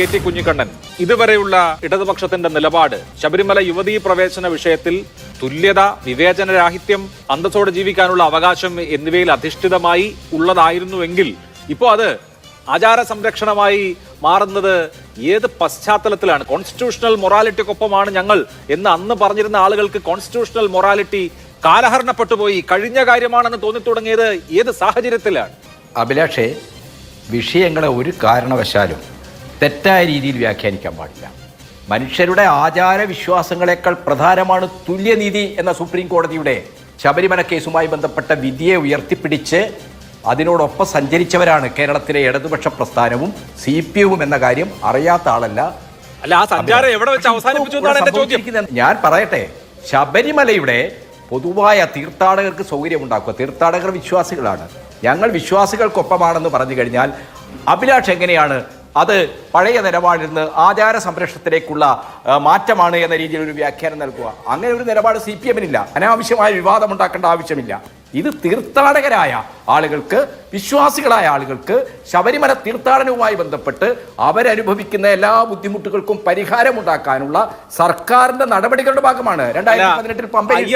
K T Kunhikannan. ഇതുവരെയുള്ള ഇടതുപക്ഷത്തിന്റെ നിലപാട് ശബരിമല യുവതീ പ്രവേശന വിഷയത്തിൽ തുല്യത വിവേചനരാഹിത്യം അന്തസ്സോടെ ജീവിക്കാനുള്ള അവകാശം എന്നിവയിൽ അധിഷ്ഠിതമായി ഉള്ളതായിരുന്നുവെങ്കിൽ ഇപ്പോൾ അത് ആചാര സംരക്ഷണമായി മാറുന്നത് ഏത് പശ്ചാത്തലത്തിലാണ്? കോൺസ്റ്റിറ്റ്യൂഷണൽ മൊറാലിറ്റിക്കൊപ്പമാണ് ഞങ്ങൾ എന്ന് അന്ന് പറഞ്ഞിരുന്ന ആളുകൾക്ക് കോൺസ്റ്റിറ്റ്യൂഷണൽ മൊറാലിറ്റി കാലഹരണപ്പെട്ടുപോയി കഴിഞ്ഞ കാര്യമാണെന്ന് തോന്നിത്തുടങ്ങിയത് ഏത് സാഹചര്യത്തിലാണ്? അഭിലാഷേ വിഷയങ്ങളെ ഒരു കാരണവശാലും തെറ്റായ രീതിയിൽ വ്യാഖ്യാനിക്കാൻ പാടില്ല. മനുഷ്യരുടെ ആചാര വിശ്വാസങ്ങളെക്കാൾ പ്രധാനമാണ് തുല്യനീതി എന്ന സുപ്രീം കോടതിയുടെ ശബരിമല കേസുമായി ബന്ധപ്പെട്ട വിധിയെ ഉയർത്തിപ്പിടിച്ച് അതിനോടൊപ്പം സഞ്ചരിച്ചവരാണ് കേരളത്തിലെ ഇടതുപക്ഷ പ്രസ്ഥാനവും സി പി എമ്മും എന്ന കാര്യം അറിയാത്ത ആളല്ല. അല്ല ആ സഞ്ചാരം എവിടെ വെച്ച് അവസാനിപ്പിച്ചു എന്നാണ് എന്റെ ചോദ്യം. ഞാൻ പറയട്ടെ ശബരിമലയുടെ പൊതുവായ തീർത്ഥാടകർക്ക് സൗകര്യമുണ്ടാക്കുക. തീർത്ഥാടകർ വിശ്വാസികളാണ്. ഞങ്ങൾ വിശ്വാസികൾക്കൊപ്പമാണെന്ന് പറഞ്ഞു കഴിഞ്ഞാൽ അഭിലാഷ് എങ്ങനെയാണ് അത് പഴയ നിലപാടിൽ നിന്ന് ആചാര സംരക്ഷണത്തിലേക്കുള്ള മാറ്റമാണ് എന്ന രീതിയിൽ ഒരു വ്യാഖ്യാനം നൽകുക. അങ്ങനെ ഒരു നിലപാട് സി പി എമ്മിനില്ല. അനാവശ്യമായ വിവാദം ഉണ്ടാക്കേണ്ട ആവശ്യമില്ല. ഇത് തീർത്ഥാടകരായ ആളുകൾക്ക് വിശ്വാസികളായ ആളുകൾക്ക് ശബരിമല തീർത്ഥാടനവുമായി ബന്ധപ്പെട്ട് അവരനുഭവിക്കുന്ന എല്ലാ ബുദ്ധിമുട്ടുകൾക്കും പരിഹാരമുണ്ടാക്കാനുള്ള സർക്കാരിന്റെ നടപടികളുടെ ഭാഗമാണ്. രണ്ടായിരത്തി പതിനെട്ടിൽ പമ്പയിൽ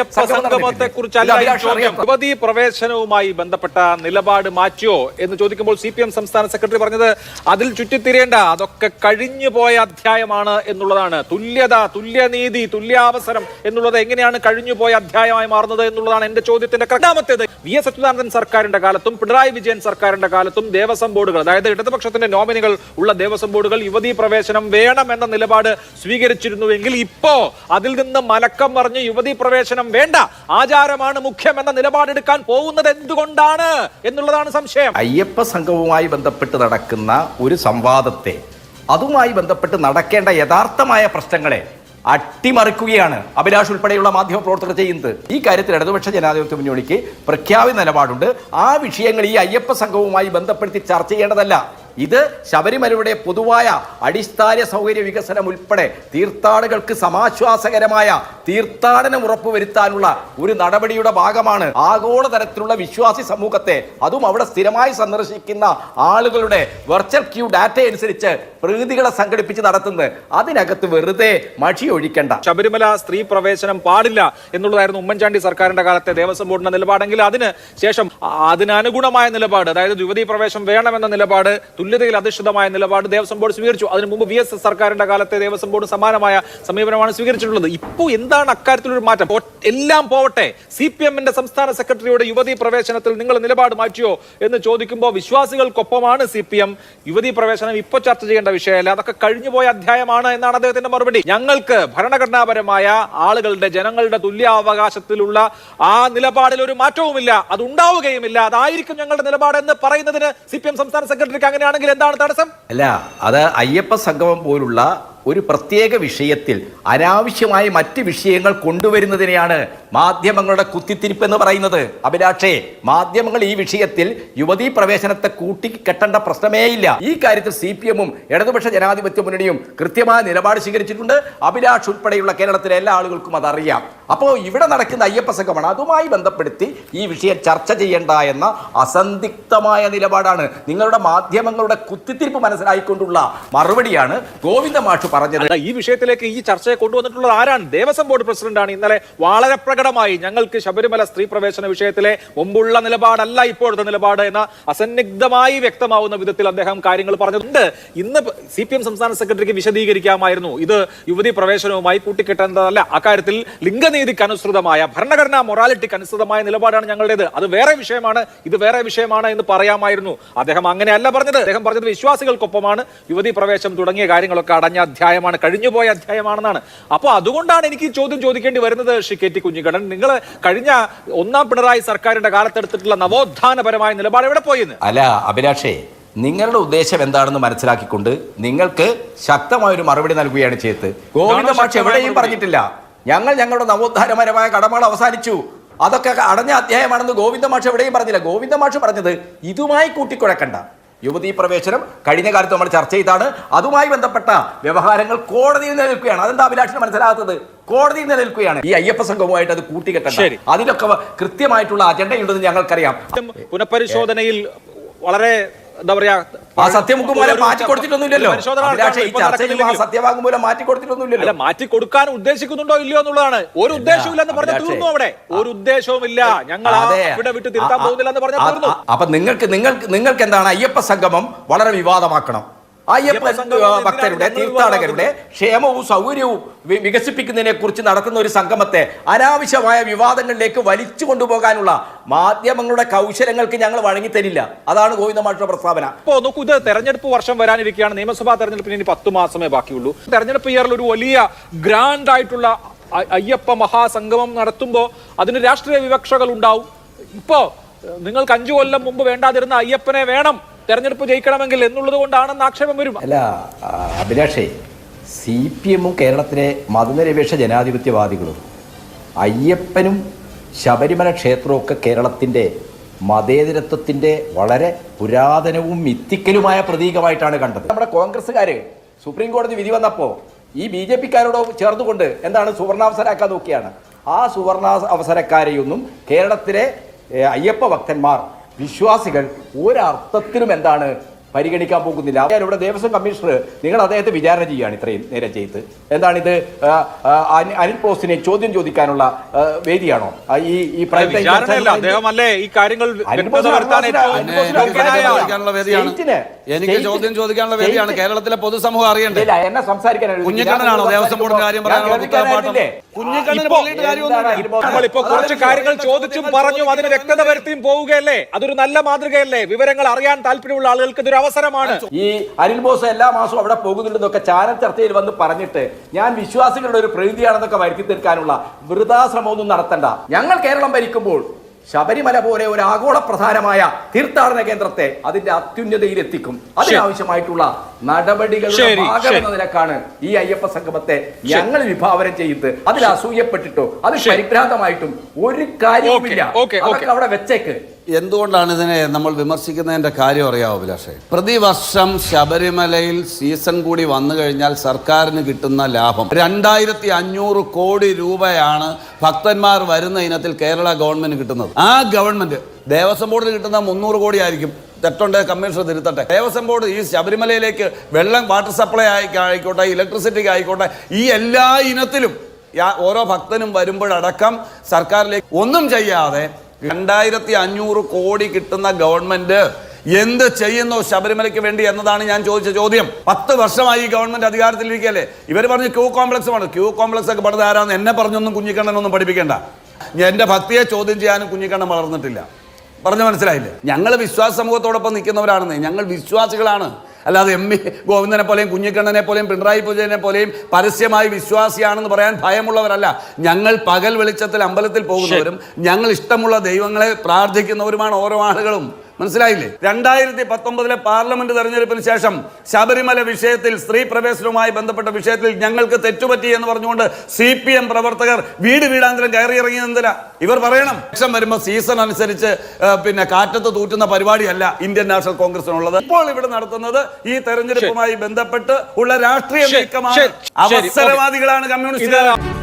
പ്രവേശനവുമായി ബന്ധപ്പെട്ട നിലപാട് മാറ്റിയോ എന്ന് ചോദിക്കുമ്പോൾ സി പി എം സംസ്ഥാന സെക്രട്ടറി പറഞ്ഞത് അതിൽ ചുറ്റിത്തിരേണ്ട അതൊക്കെ കഴിഞ്ഞു പോയ അധ്യായമാണ് എന്നുള്ളതാണ്. തുല്യത തുല്യനീതി തുല്യാവസരം എന്നുള്ളത് എങ്ങനെയാണ് കഴിഞ്ഞു പോയ അധ്യായമായി മാറുന്നത് എന്നുള്ളതാണ് എന്റെ ചോദ്യത്തിന്റെ രണ്ടാമത്തേത് വി എസ് അച്യുതാനന്ദൻ സർക്കാരിന്റെ കാലത്തും പിണറായി വിജയൻ സർക്കാരിന്റെ കാലത്തും ദേവസ്വം ബോർഡുകൾ അതായത് ഇടതുപക്ഷത്തിന്റെ നോമിനികൾ ഉള്ള ദേവസ്വം ബോർഡുകൾ യുവതീ പ്രവേശനം വേണം എന്ന നിലപാട് സ്വീകരിച്ചിരുന്നുവെങ്കിൽ ഇപ്പോ അതിൽ നിന്ന് മലക്കം പറഞ്ഞ് യുവതീ പ്രവേശനം വേണ്ട ആചാരമാണ് മുഖ്യം എന്ന നിലപാടെടുക്കാൻ പോകുന്നത് എന്തുകൊണ്ടാണ് എന്നുള്ളതാണ് സംശയം. അയ്യപ്പ സംഘവുമായി ബന്ധപ്പെട്ട് നടക്കുന്ന ഒരു സംവാദത്തെ അതുമായി ബന്ധപ്പെട്ട് നടക്കേണ്ട യഥാർത്ഥമായ പ്രശ്നങ്ങളെ അട്ടിമറിക്കുകയാണ്. അഭിലാഷ് ഉൾപ്പെടെയുള്ള മാധ്യമ പ്രവർത്തകർ ചെയ്യുന്നത്. ഈ കാര്യത്തിൽ ഇടതുപക്ഷ ജനാധിപത്യ മുന്നണിക്ക് പ്രഖ്യാപിത നിലപാടുണ്ട്. ആ വിഷയങ്ങൾ ഈ അയ്യപ്പ സംഘവുമായി ബന്ധപ്പെടുത്തി ചർച്ച ചെയ്യേണ്ടതല്ല. ഇത് ശബരിമലയുടെ പൊതുവായ അടിസ്ഥാന സൗകര്യ വികസനം ഉൾപ്പെടെ തീർത്ഥാടകർക്ക് സമാശ്വാസകരമായ തീർത്ഥാടനം ഉറപ്പുവരുത്താനുള്ള ഒരു നടപടിയുടെ ഭാഗമാണ് ആഗോളതലത്തിലുള്ള വിശ്വാസി സമൂഹത്തെ. അതും അവിടെ സ്ഥിരമായി സന്ദർശിക്കുന്ന ആളുകളുടെ വെർച്വൽ ക്യൂ ഡാറ്റ അനുസരിച്ച് പ്രകൃതികളെ സംഘടിപ്പിച്ച് നടത്തുന്നത്. അതിനകത്ത് വെറുതെ മഷി ഒഴിക്കണ്ട. ശബരിമല സ്ത്രീ പ്രവേശനം പാടില്ല എന്നുള്ളതായിരുന്നു ഉമ്മൻചാണ്ടി സർക്കാരിന്റെ കാലത്തെ ദേവസ്വം ബോർഡിന്റെ നിലപാടെങ്കിൽ അതിന് ശേഷം അതിനനുഗുണമായ നിലപാട് അതായത് യുവതീ പ്രവേശം വേണമെന്ന നിലപാട് തുല്യതയിൽ അധിഷ്ഠിതമായ നിലപാട് ദേവസ്വം ബോർഡ് സ്വീകരിച്ചു. അതിനു മുമ്പ് വി എസ് എസ് സർക്കാരിന്റെ കാലത്തെ ദേവസ്വം ബോർഡ് സമാനമായ സമീപനമാണ് സ്വീകരിച്ചിട്ടുള്ളത്. ഇപ്പോൾ എന്താണ് അക്കാര്യത്തിലൊരു മാറ്റം? എല്ലാം പോവട്ടെ. സി പി എമ്മിന്റെ സംസ്ഥാന സെക്രട്ടറിയുടെ യുവതി പ്രവേശനത്തിൽ നിങ്ങൾ നിലപാട് മാറ്റിയോ എന്ന് ചോദിക്കുമ്പോൾ വിശ്വാസികൾക്കൊപ്പമാണ് സി പി എം യുവതി പ്രവേശനം ഇപ്പോൾ ചർച്ച ചെയ്യേണ്ട വിഷയമല്ല? അതൊക്കെ കഴിഞ്ഞുപോയ അധ്യായമാണ് എന്നാണ് അദ്ദേഹത്തിന്റെ മറുപടി. ഞങ്ങൾക്ക് ഭരണഘടനാപരമായ ആളുകളുടെ ജനങ്ങളുടെ തുല്യാവകാശത്തിലുള്ള ആ നിലപാടിൽ ഒരു മാറ്റവുമില്ല. അത് ഉണ്ടാവുകയുമില്ല. അതായിരിക്കും ഞങ്ങളുടെ നിലപാട് എന്ന് പറയുന്നതിന് സി പി എം സംസ്ഥാന സെക്രട്ടറിക്ക് അങ്ങനെയാണെങ്കിൽ എന്താണ് തടസ്സം? അല്ല അത് അയ്യപ്പ സംഗമം പോലുള്ള ഒരു പ്രത്യേക വിഷയത്തിൽ അനാവശ്യമായ മറ്റ് വിഷയങ്ങൾ കൊണ്ടുവരുന്നതിനെയാണ് മാധ്യമങ്ങളുടെ കുത്തിത്തിരിപ്പ് എന്ന് പറയുന്നത്. അഭിലാഷേ മാധ്യമങ്ങൾ ഈ വിഷയത്തിൽ യുവതീ പ്രവേശനത്തെ കൂട്ടി കെട്ടേണ്ട പ്രശ്നമേയില്ല ഈ കാര്യത്തിൽ സി പി എമ്മും ഇടതുപക്ഷ ജനാധിപത്യ മുന്നണിയും കൃത്യമായ നിലപാട് സ്വീകരിച്ചിട്ടുണ്ട്. അഭിലാഷ് ഉൾപ്പെടെയുള്ള കേരളത്തിലെ എല്ലാ ആളുകൾക്കും അതറിയാം. അപ്പോൾ ഇവിടെ നടക്കുന്ന അയ്യപ്പ സംഘമാണ് അതുമായി ബന്ധപ്പെടുത്തി ഈ വിഷയം ചർച്ച ചെയ്യേണ്ട എന്ന അസന്ധിഗ്ധമായ നിലപാടാണ്. നിങ്ങളുടെ മാധ്യമങ്ങളുടെ കുത്തിത്തിരിപ്പ് മനസ്സിലായിക്കൊണ്ടുള്ള മറുപടിയാണ് ഗോവിന്ദ മാഷ് പറഞ്ഞത്. ഈ വിഷയത്തിലേക്ക് ഈ ചർച്ചയെ കൊണ്ടുവന്നിട്ടുള്ളത് ആരാണ്? ദേവസ്വം ബോർഡ് പ്രസിഡന്റാണ് ഇന്നലെ വളരെ പ്രകടമായി ഞങ്ങൾക്ക് ശബരിമല സ്ത്രീ പ്രവേശന വിഷയത്തിലെ മുമ്പുള്ള നിലപാടല്ല ഇപ്പോഴത്തെ നിലപാട് എന്ന അസന്നിഗ്ധമായി വ്യക്തമാവുന്ന വിധത്തിൽ അദ്ദേഹം കാര്യങ്ങൾ പറഞ്ഞിട്ടുണ്ട്. ഇന്ന് സി പി എം സംസ്ഥാന സെക്രട്ടറിക്ക് വിശദീകരിക്കാമായിരുന്നു. ഇത് യുവതി പ്രവേശനവുമായി കൂട്ടിക്കെട്ടേണ്ടതല്ല. അക്കാര്യത്തിൽ ലിംഗനീതിക്ക് അനുസൃതമായ ഭരണഘടനാ മൊറാലിറ്റിക്ക് അനുസൃതമായ നിലപാടാണ് ഞങ്ങളുടേത്. അത് വേറെ വിഷയമാണ് ഇത് വേറെ വിഷയമാണ് എന്ന് പറയാമായിരുന്നു. അദ്ദേഹം അങ്ങനെയല്ല പറഞ്ഞത്. അദ്ദേഹം പറഞ്ഞത് വിശ്വാസികൾക്കൊപ്പമാണ്. യുവതി പ്രവേശം തുടങ്ങിയ കാര്യങ്ങളൊക്കെ അടഞ്ഞ അധ്യായമാണ് കഴിഞ്ഞുപോയ അധ്യായമാണെന്നാണ്. അപ്പോൾ അതുകൊണ്ടാണ് എനിക്ക് ചോദ്യം ചോദിക്കേണ്ടി വരുന്നത് ശ്രീ കെ ടി കുഞ്ഞിക്കണ്ണൻ. നിങ്ങൾ കഴിഞ്ഞ ഒന്നാം പിണറായി സർക്കാരിന്റെ കാലത്തെടുത്തിട്ടുള്ള നവോത്ഥാനപരമായ നിലപാട് എവിടെ പോയിന്ന്? അല്ല അഭിലാഷേ നിങ്ങളുടെ ഉദ്ദേശം എന്താണെന്ന് മനസ്സിലാക്കിക്കൊണ്ട് നിങ്ങൾക്ക് ശക്തമായ ഒരു മറുപടി നൽകുകയാണ് ചെയ്തത്. ഗോവിന്ദ മാഷ് എവിടെയും പറഞ്ഞിട്ടില്ല. ഞങ്ങൾ ഞങ്ങളുടെ നവോത്ഥാനപരമായ കടമകൾ അവസാനിച്ചു. അതൊക്കെ അടഞ്ഞ അധ്യായമാണെന്ന് ഗോവിന്ദ മാഷ് എവിടെയും പറഞ്ഞില്ല. ഗോവിന്ദ മാഷ് പറഞ്ഞത് ഇതുമായി കൂട്ടിക്കുഴക്കണ്ട. യുവതീ പ്രവേശനം കഴിഞ്ഞ കാലത്ത് നമ്മൾ ചർച്ച ചെയ്താണ്. അതുമായി ബന്ധപ്പെട്ട വ്യവഹാരങ്ങൾ കോടതിയിൽ നിലനിൽക്കുകയാണ്. അതെന്താ അഭിലാഷം മനസ്സിലാകാത്തത്? കോടതിയിൽ നിലനിൽക്കുകയാണ്. ഈ അയ്യപ്പ സംഘവുമായിട്ട് അത് കൂട്ടിക്കെട്ടണ്ട. അതിലൊക്കെ കൃത്യമായിട്ടുള്ള അജണ്ടയുണ്ടെന്ന് ഞങ്ങൾക്കറിയാം. പുനഃപരിശോധനയിൽ വളരെ എന്താ പറയാ ആ സത്യവാങ്മൂലം മാറ്റി കൊടുത്തിട്ടൊന്നുമില്ലല്ലോ. സത്യവാങ്മൂലം മാറ്റി അല്ല കൊടുത്തിട്ടൊന്നുമില്ലല്ലോ മാറ്റി കൊടുക്കാൻ ഉദ്ദേശിക്കുന്നുണ്ടോ ഇല്ലയോ എന്നുള്ളതാണ്. ഒരു ഉദ്ദേശവും ഇല്ലെന്ന് പറഞ്ഞ തീർന്നു അവിടെ. ഒരു ഉദ്ദേശവും ഇല്ല ഞങ്ങൾ ഇവിടെ വിട്ട് തിരുത്താൻ പോകുന്നില്ല എന്ന് പറഞ്ഞ തീർന്നു. അപ്പൊ നിങ്ങൾക്ക് നിങ്ങൾക്ക് നിങ്ങൾക്ക് എന്താണ് അയ്യപ്പ സംഗമം വളരെ വിവാദമാക്കണം. അയ്യപ്പ അയ്യപ്പ ഭക്തരുടെ തീർത്ഥാടകരുടെ ക്ഷേമവും സൗകര്യവും വികസിപ്പിക്കുന്നതിനെ കുറിച്ച് നടത്തുന്ന ഒരു സംഗമത്തെ അനാവശ്യമായ വിവാദങ്ങളിലേക്ക് വലിച്ചു കൊണ്ടുപോകാനുള്ള മാധ്യമങ്ങളുടെ കൗശലങ്ങൾക്ക് ഞങ്ങൾ വഴങ്ങിത്തരില്ല. അതാണ് ഗോവിന്ദമായിട്ടുള്ള പ്രസ്താവന. ഇപ്പോ നോക്കൂ ഇത് തെരഞ്ഞെടുപ്പ് വർഷം വരാനിരിക്കുകയാണ്. നിയമസഭാ തെരഞ്ഞെടുപ്പിന് ഇനി പത്ത് മാസമേ ബാക്കിയുള്ളൂ. തെരഞ്ഞെടുപ്പ് ഇയറിൽ ഒരു വലിയ ഗ്രാൻഡ് ആയിട്ടുള്ള അയ്യപ്പ മഹാസംഗമം നടത്തുമ്പോൾ അതിന് രാഷ്ട്രീയ വിവക്ഷകൾ ഉണ്ടാവും. ഇപ്പോ നിങ്ങൾക്ക് അഞ്ചു കൊല്ലം മുമ്പ് വേണ്ടാതിരുന്ന അയ്യപ്പനെ വേണം. തെരഞ്ഞെടുപ്പ് ജയിക്കണമെങ്കിൽ എന്നുള്ളത് കൊണ്ടാണെന്ന് ആക്ഷേപം വരും. അല്ല അഭിലാഷേ സി പി എമ്മും കേരളത്തിലെ മതനിരപേക്ഷ ജനാധിപത്യവാദികളും അയ്യപ്പനും ശബരിമല ക്ഷേത്രവും ഒക്കെ കേരളത്തിന്റെ മതേതരത്വത്തിന്റെ വളരെ പുരാതനവും മിത്തിക്കലുമായ പ്രതീകമായിട്ടാണ് കണ്ടത്. നമ്മുടെ കോൺഗ്രസ്സുകാർ സുപ്രീം കോടതി വിധി വന്നപ്പോൾ ഈ ബി ജെ പിക്കാരോട് ചേർന്നുകൊണ്ട് എന്താണ് സുവർണാവസരമാക്കാൻ നോക്കിയാണ്. ആ സുവർണ അവസരക്കാരെയൊന്നും കേരളത്തിലെ അയ്യപ്പ ഭക്തന്മാർ വിശ്വാസികൾ ഒരർത്ഥത്തിലും എന്താണ് പരിഗണിക്കാൻ പോകുന്നില്ല. ഞാൻ ഇവിടെ ദേവസ്വം കമ്മീഷണർ നിങ്ങൾ അദ്ദേഹത്തെ വിചാരണ ചെയ്യുകയാണ് ഇത്രയും നേരെ ചെയ്ത്. എന്താണിത്? ആ, ആ, അനിൽ പോസ്റ്റിനെ ചോദ്യം ചോദിക്കാനുള്ള വേദിയാണോ? ഈ ഈ അല്ലേ ഈ കാര്യങ്ങൾ എനിക്ക് ചോദ്യം ചോദിക്കാനുള്ള വേദിയാണ്. കേരളത്തിലെ പൊതുസമൂഹം അറിയണ്ടേ? ഇല്ല, എന്നെ. കുഞ്ഞിക്കണ്ണനാണോ? ദേവസ്വം ബോർഡിന്റെ കാര്യം പറയാനുള്ള. എന്താണ് നമ്മളിപ്പോ കുറച്ച് കാര്യങ്ങൾ ചോദിച്ചും പറഞ്ഞും അതിന് വ്യക്തത വരുത്തിയും പോവുകയല്ലേ? അതൊരു നല്ല മാതൃകയല്ലേ? വിവരങ്ങൾ അറിയാൻ താല്പര്യമുള്ള ആളുകൾക്ക് ഇതൊരു അവസരമാണ്. ഈ അനിൽ ബോസ് എല്ലാ മാസവും അവിടെ പോകുന്നുണ്ടെന്നൊക്കെ ചാനൽ ചർച്ചയിൽ വന്ന് പറഞ്ഞിട്ട് ഞാൻ വിശ്വാസികളുടെ ഒരു പ്രീതിയാണെന്നൊക്കെ വരുത്തി തീർക്കാനുള്ള വൃതാശ്രമമൊന്നും നടത്തണ്ട. ഞങ്ങൾ കേരളം ഭരിക്കുമ്പോൾ ശബരിമല പോലെ ഒരു ആഗോള പ്രധാനമായ തീർത്ഥാടന കേന്ദ്രത്തെ അതിന്റെ അത്യുന്നതയിൽ എത്തിക്കും അതിനാവശ്യമായിട്ടുള്ള നടപടികളുടെ ഭാഗമെന്ന. നിലക്കാണ് ഈ അയ്യപ്പ സംഗമത്തെ ഞങ്ങൾ വിഭാവനം ചെയ്ത് അതിൽ അസൂയപ്പെട്ടിട്ടോ അത്. പരിഭ്രാന്തമായിട്ടും ഒരു കാര്യവുമില്ല. അതൊക്കെ അവിടെ വെച്ചേക്ക്. എന്തുകൊണ്ടാണ് ഇതിനെ നമ്മൾ വിമർശിക്കുന്നതിന്റെ കാര്യം അറിയാവോ അഭിലാഷേ? പ്രതിവർഷം ശബരിമലയിൽ സീസൺ കൂടി വന്നു കഴിഞ്ഞാൽ സർക്കാരിന് കിട്ടുന്ന ലാഭം രണ്ടായിരത്തി അഞ്ഞൂറ് കോടി രൂപയാണ് ഭക്തന്മാർ വരുന്ന ഇനത്തിൽ കേരള ഗവൺമെന്റ് കിട്ടുന്നത്. ആ ഗവൺമെന്റ് ദേവസ്വം ബോർഡിന് കിട്ടുന്ന മുന്നൂറ് കോടി ആയിരിക്കും. തെറ്റുണ്ട് കമ്മീഷൻ തിരുത്തട്ടെ. ദേവസ്വം ബോർഡ് ഈ ശബരിമലയിലേക്ക് വെള്ളം വാട്ടർ സപ്ലൈ ആയി ആയിക്കോട്ടെ ഇലക്ട്രിസിറ്റിക്ക് ആയിക്കോട്ടെ ഈ എല്ലാ ഇനത്തിലും ഓരോ ഭക്തനും വരുമ്പോഴടക്കം സർക്കാരിലേക്ക് ഒന്നും ചെയ്യാതെ രണ്ടായിരത്തി അഞ്ഞൂറ് കോടി കിട്ടുന്ന ഗവൺമെന്റ് എന്ത് ചെയ്യുന്നു ശബരിമലയ്ക്ക് വേണ്ടി എന്നതാണ് ഞാൻ ചോദിച്ച ചോദ്യം. പത്ത് വർഷമായി ഈ ഗവൺമെന്റ് അധികാരത്തിലിരിക്കല്ലേ ഇവർ പറഞ്ഞു ക്യൂ കോംപ്ലക്സ് വേണം. ക്യൂ കോംപ്ലക്സ് ഒക്കെ പണിത് എന്നെ പറഞ്ഞൊന്നും കുഞ്ഞിക്കണ്ണനൊന്നും പഠിപ്പിക്കേണ്ട. എന്റെ ഭക്തിയെ ചോദ്യം ചെയ്യാനും കുഞ്ഞിക്കണ്ണൻ വളർന്നിട്ടില്ല. പറഞ്ഞു മനസ്സിലായില്ലേ? ഞങ്ങൾ വിശ്വാസ സമൂഹത്തോടൊപ്പം നിൽക്കുന്നവരാണെന്നേ. ഞങ്ങൾ വിശ്വാസികളാണ്. അല്ലാതെ എം വി ഗോവിന്ദനെ പോലെയും കുഞ്ഞിക്കണ്ണനെ പോലെയും പിണറായി പൂജനെ പോലെയും പരസ്യമായി വിശ്വാസിയാണെന്ന് പറയാൻ ഭയമുള്ളവരല്ല. ഞങ്ങൾ പകൽ വെളിച്ചത്തിൽ അമ്പലത്തിൽ പോകുന്നവരും ഞങ്ങൾ ഇഷ്ടമുള്ള ദൈവങ്ങളെ പ്രാർത്ഥിക്കുന്നവരുമാണ് ഓരോ ആളുകളും. മനസ്സിലായില്ലേ? രണ്ടായിരത്തി പത്തൊമ്പതിലെ പാർലമെന്റ് തെരഞ്ഞെടുപ്പിന് ശേഷം ശബരിമല വിഷയത്തിൽ സ്ത്രീ പ്രവേശനവുമായി ബന്ധപ്പെട്ട വിഷയത്തിൽ ഞങ്ങൾക്ക് തെറ്റുപറ്റി എന്ന് പറഞ്ഞുകൊണ്ട് സി പി എം പ്രവർത്തകർ വീട് വീടാന്തരം കയറി ഇറങ്ങി എന്തിനാ? ഇവർ പറയണം. ലക്ഷം വരുമ്പോൾ സീസൺ അനുസരിച്ച് പിന്നെ കാറ്റത്ത് തൂറ്റുന്ന പരിപാടിയല്ല ഇന്ത്യൻ നാഷണൽ കോൺഗ്രസിനുള്ളത്. ഇപ്പോൾ ഇവിടെ നടത്തുന്നത് ഈ തെരഞ്ഞെടുപ്പുമായി ബന്ധപ്പെട്ട് ഉള്ള രാഷ്ട്രീയ നീക്കമാണ്. അവസരവാദികളാണ് കമ്മ്യൂണിസ്റ്റുകാർ. ഇത്